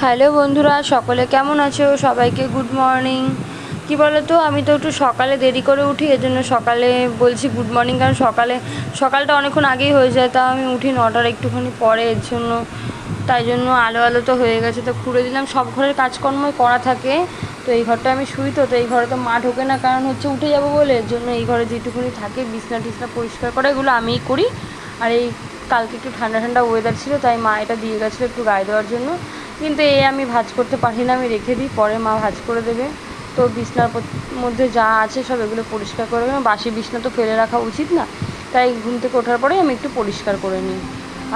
Hello বন্ধুরা, সকলে কেমন আছো? সবাইকে গুড মর্নিং। কি বলো তো আমি তো একটু সকালে দেরি করে উঠি, এজন্য সকালে বলছি গুড মর্নিং, কারণ সকালে, সকালটা অনেকক্ষণ আগেই হয়ে যায় তা আমি উঠি নটার একটুখানি পরে, এর জন্য, তাই জন্য আলো আলো তো হয়ে গেছে, তো খুঁড়ে দিলাম, সব ঘরের কাজকর্মই করা থাকে, তো এই ঘরটা আমি শুই তো তো এই ঘরে তো মা ঢোকে না, কারণ হচ্ছে উঠে যাব বলে, এর জন্য এই ঘরে যেটুকুনি থাকে, বিছনা টিছনা পরিষ্কার করা, এগুলো আমিই করি, আর এই কালকে একটু ঠান্ডা ঠান্ডা ওয়েদার ছিল, তাই মা এটা দিয়ে গেছিল একটু গায়ে দেওয়ার জন্য কিন্তু এ আমি ভাজ করতে পারি না, আমি রেখে দিই, পরে মা ভাজ করে দেবে। তো বিছনার মধ্যে যা আছে সব এগুলো পরিষ্কার করে দেবে। বাসি বিছনা তো ফেলে রাখা উচিত না, তাই ঘুম থেকে ওঠার পরেই আমি একটু পরিষ্কার করে নিই।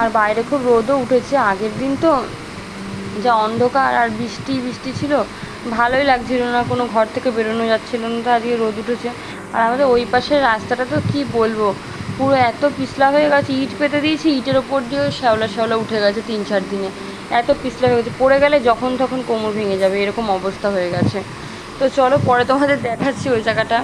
আর বাইরে খুব রোদও উঠেছে, আগের দিন তো যা অন্ধকার আর বৃষ্টি বৃষ্টি ছিল, ভালোই লাগছিল না, কোনো ঘর থেকে বেরোনো যাচ্ছিল না, তো আজকে রোদ উঠেছে। আর আমাদের ওই পাশের রাস্তাটা তো কি বলব, পুরো এত পিছলা হয়ে গেছে, ইট পেতে দিয়েছি, ইটের ওপর দিয়েও শ্যাওলা শ্যাওলা উঠে গেছে তিন চার দিনে। এত পিছলা হয়ে গেছে। পড়ে গেলে যখন তখন কোমর ভেঙে যাবে, এরকম অবস্থা হয়ে গেছে। তো চলো, পরে তোমাদের দেখাচ্ছি ওই জায়গাটা।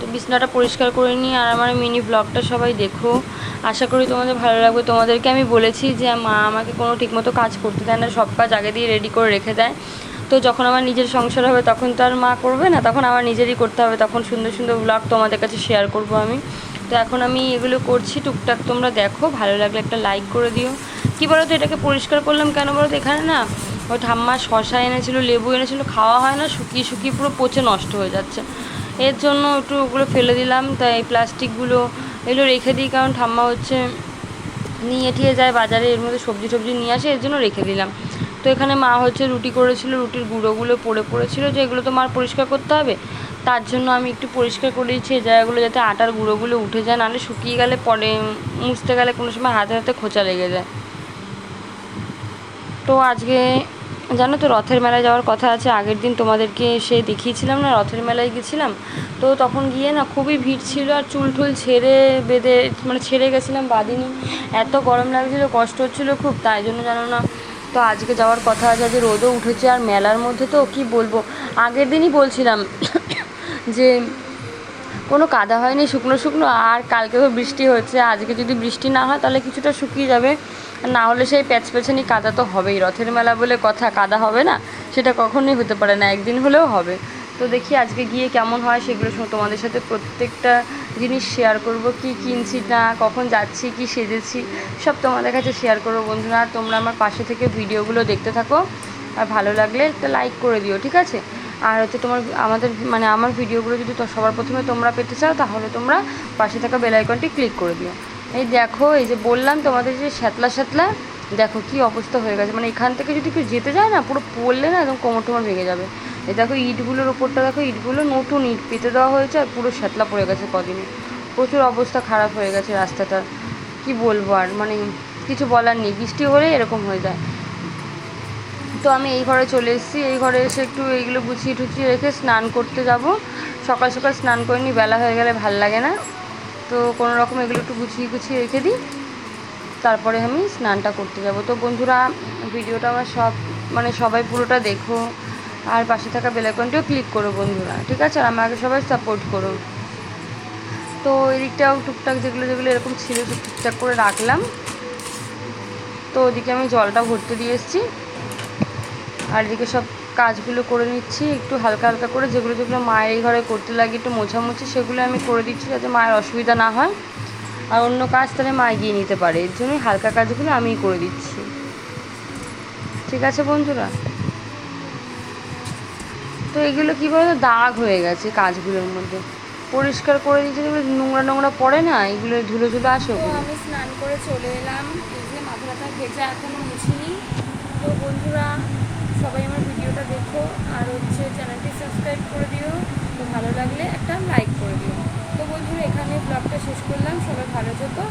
তো বিছনাটা পরিষ্কার করে নিই আর আমার মিনি ব্লগটা সবাই দেখো। আশা করি তোমাদের ভালো লাগবে। তোমাদেরকে আমি বলেছি যে মা আমাকে কোনো ঠিকমতো কাজ করতে দেয় না, সব কাজ আগে দিয়ে রেডি করে রেখে দেয়। তো যখন আমার নিজের সংসার হবে, তখন তো আর মা করবে না, তখন আমার নিজেরই করতে হবে। তখন সুন্দর সুন্দর ব্লগ তোমাদের কাছে শেয়ার করব আমি। তো এখন আমি এগুলো করছি, টুকটাক তোমরা দেখো, ভালো লাগলে একটা লাইক করে দিও। কী বলো তো এটাকে পরিষ্কার করলাম কেন বলো তো এখানে না ওই ঠাম্মা শশা এনেছিল, লেবু এনেছিল, খাওয়া হয় না, শুকিয়ে শুকিয়ে পুরো পচে নষ্ট হয়ে যাচ্ছে। এর জন্য একটু ওগুলো ফেলে দিলাম, তাই এই প্লাস্টিকগুলো এগুলো রেখে দিই, কারণ ঠাম্মা হচ্ছে নিয়ে ঠিয়ে যায় বাজারে, এর মধ্যে সবজি টবজি নিয়ে আসে, এর জন্য রেখে দিলাম। তো এখানে মা হচ্ছে রুটি করেছিল, রুটির গুঁড়োগুলো পড়ে পড়েছিল, যে এগুলো তো মার পরিষ্কার করতে হবে। তার জন্য আমি একটু পরিষ্কার করে দিচ্ছি এই জায়গাগুলো যাতে আটার গুঁড়োগুলো উঠে যায়, নাহলে শুকিয়ে গেলে পরে মুছতে গেলে কোনো সময় হাতে হাতে খোঁচা লেগে যায়। তো আজকে জানো তো রথের মেলায় যাওয়ার কথা আছে, আগের দিন তোমাদেরকে সে দেখিয়েছিলাম না, রথের মেলায় গেছিলাম। তো তখন গিয়ে না খুবই ভিড় ছিল আর চুল টুল ছেড়ে বেঁধে মানে ছেড়ে গেছিলাম, বাঁধিনি। এত গরম লাগছিল, কষ্ট হচ্ছিল খুব, তাই জন্য জানো না। তো আজকে যাওয়ার কথা আছে আজকে রোদও উঠেছে আর মেলার মধ্যে তো কি বলব? আগের দিনই বলছিলাম যে কোনো কাদা হয়নি, শুকনো শুকনো, আর কালকে তো বৃষ্টি হচ্ছে আজকে যদি বৃষ্টি না হয় তাহলে কিছুটা শুকিয়ে যাবে। না হলে সেই প্যাচ প্যাচানি কাদা তো হবেই, রথের মেলা বলে কথা, কাদা হবে না, সেটা কখনোই হতে পারে না, একদিন হলেও হবে। তো দেখি আজকে গিয়ে কেমন হয়, সেগুলো তোমাদের সাথে প্রত্যেকটা জিনিস শেয়ার করব, কি কিনছি না, কখন যাচ্ছি, কি সেজেছি, সব তোমাদের কাছে শেয়ার করব বন্ধুরা। আর তোমরা আমার পাশে থেকে ভিডিওগুলো দেখতে থাকো, আর ভালো লাগলে একটা লাইক করে দিও, ঠিক আছে? আর হচ্ছে তোমার আমাদের মানে আমার ভিডিওগুলো যদি সবার প্রথমে তোমরা পেতে চাও, তাহলে তোমরা পাশে থাকা বেল আইকনটি ক্লিক করে দিও। এই দেখো, এই যে বললাম তোমাদের যে শ্যাতলা শ্যাতলা, দেখো কি অবস্থা হয়ে গেছে। মানে এখান থেকে যদি কেউ যেতে যায় না, পুরো পড়লে না একদম কোমর টোমর ভেঙে যাবে। এই দেখো ইটগুলোর ওপরটা দেখো ইটগুলো নতুন ইট পেতে দেওয়া হয়েছে আর পুরো শ্যাতলা পড়ে গেছে কদিনে। প্রচুর অবস্থা খারাপ হয়ে গেছে রাস্তাটার। কি বলব আর মানে কিছু বলার নেই। বৃষ্টি হলেই এরকম হয়ে যায়। তো আমি এই ঘরে চলে এসেছি। এই ঘরে এসে একটু এইগুলো গুছিয়ে টুছিয়ে রেখে স্নান করতে যাব। সকাল সকাল স্নান করে নিই, বেলা হয়ে গেলে ভালো লাগে না। তো কোনো রকম এগুলো একটু গুছিয়ে গুছিয়ে রেখে দিই। তারপরে আমি স্নানটা করতে যাব। তো বন্ধুরা, ভিডিওটা আমার সব মানে সবাই পুরোটা দেখো। আর পাশে থাকা বেলাইকনটিও ক্লিক করো বন্ধুরা, ঠিক আছে? আর আমাকে সবাই সাপোর্ট করো। তো এদিকটাও টুকটাক যেগুলো যেগুলো এরকম ছিল ঠিকঠাক করে রাখলাম। তো ওদিকে আমি জলটা ভরতে দিয়ে এসেছি। আর এদিকে সব কাজগুলো করে নিচ্ছি, একটু হালকা হালকা করে যেগুলো যেগুলো মায়ের এই ঘরে করতে লাগে, একটু মোছামুছি সেগুলো আমি করে দিচ্ছি যাতে মায়ের অসুবিধা না হয়। আর অন্য কাজ তাহলে মা এগিয়ে নিতে পারে, এর জন্যই হালকা কাজগুলো আমিই করে দিচ্ছি। ঠিক আছে বন্ধুরা? তো এগুলো কী বলতো, দাগ হয়ে গেছে কাজগুলোর মধ্যে। পরিষ্কার করে দিচ্ছি যেগুলো নোংরা নোংরা পড়ে না, এগুলো ধুলো ধুলো আসে। আমি স্নান করে চলে এলাম, এই যে মাথা ভেজা এখনও মুছিনি। তো বন্ধুরা সবাই আমার ভিডিওটা দেখো। আর হচ্ছে চ্যানেলটি সাবস্ক্রাইব করে দিও। ভালো লাগলে একটা লাইক করে দিও। তো বন্ধুরা, এখানে ব্লগটা শেষ করলাম। সবাই ভালো থেকো।